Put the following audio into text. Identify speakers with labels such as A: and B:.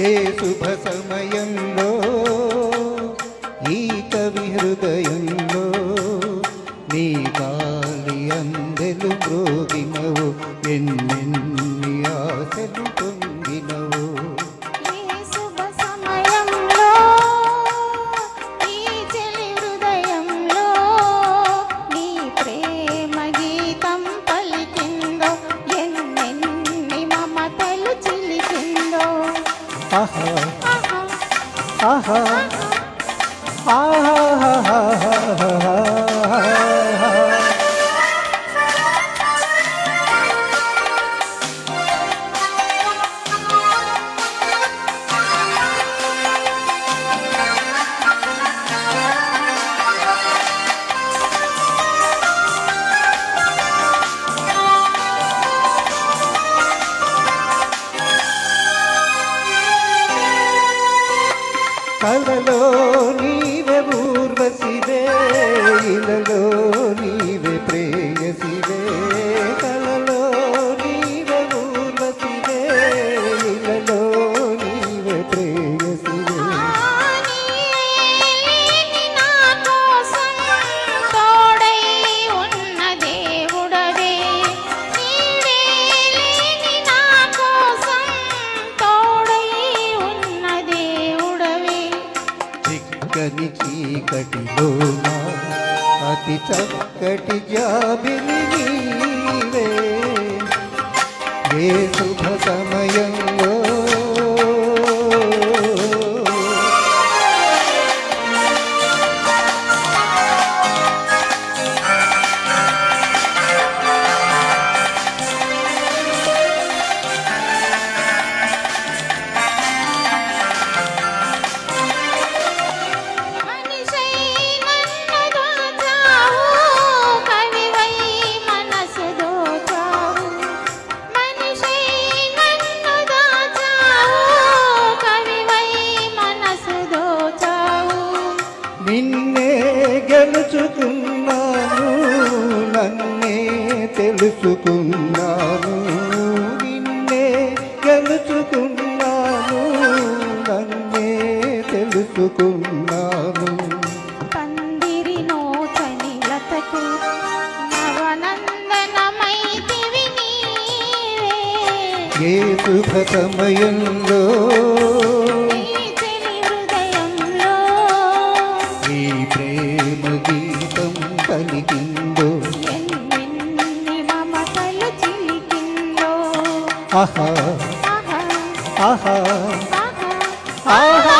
A: ఏ శుభ సమయంలో ఈ కవి హృదయంలో నీ గాలి అందెలు ప్రోగినవు ఎన్నెన్న ಆಹಾ
B: ಆಹಾ
A: ಆಹಾ ಆಹಾ కలలో నీవే ఊర్వశివే ఇలలో నీవే ప్రేమ. చీకటిలోన అతి చక్కటి జాబిలి నీవే ఏ శుభ సమయంలో తెలుసుకున్నాను నిన్నే గెలుచుకున్నాను నన్నే తెలుసుకున్నాను
B: పందిరి నోచని లతకు నవనందనమైతివి నీవే.
A: ఏ శుభ సమయంలో
B: 啊哈，啊
A: 哈，
B: 啊
A: 哈，
B: 啊
A: 哈。